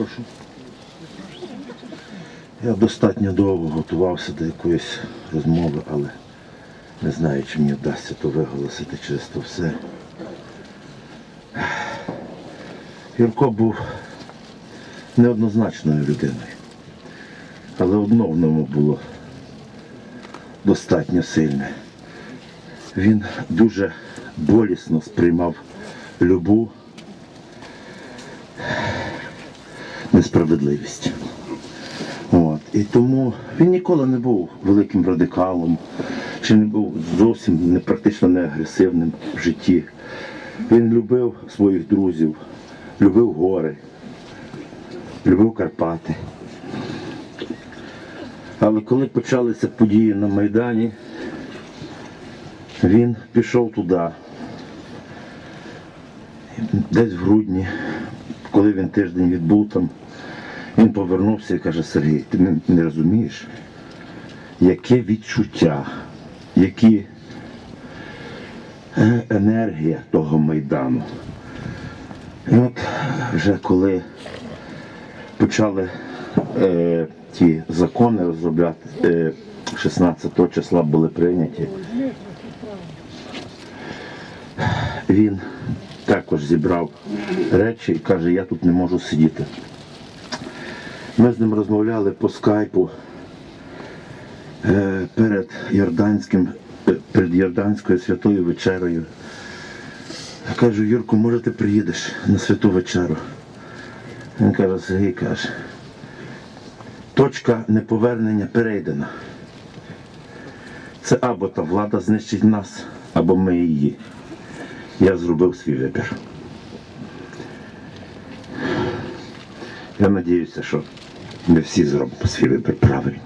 прошу. Я достатньо довго готувався до якоїсь розмови, але не знаю, чи мені вдасться то виголосити через то все. Юрко був неоднозначною людиною, але одно в ньому було достатньо сильне. Він дуже болісно сприймав любу несправедливість. От. І тому він ніколи не був великим радикалом, чи не був зовсім не практично не агресивним в житті. Він любив своїх друзів, любив гори, любив Карпати. Але коли почалися події на Майдані, він пішов туди. Десь в грудні, коли він тиждень відбув там, він повернувся і каже, Сергій, ти не, не розумієш, яке відчуття, які е, енергія того Майдану. І от вже коли почали е, ті закони розробляти, е, 16 числа були прийняті, він також зібрав речі і каже, я тут не можу сидіти. Ми з ним розмовляли по скайпу е, перед Йорданським, перед Йорданською святою вечерею. Я кажу, Юрку, може ти приїдеш на святу вечеру? Він каже, Сергій каже, точка неповернення перейдена. Це або та влада знищить нас, або ми її. Я зробив свій вибір. Я сподіваюся, що ми всі зробимо свій вибір правильно.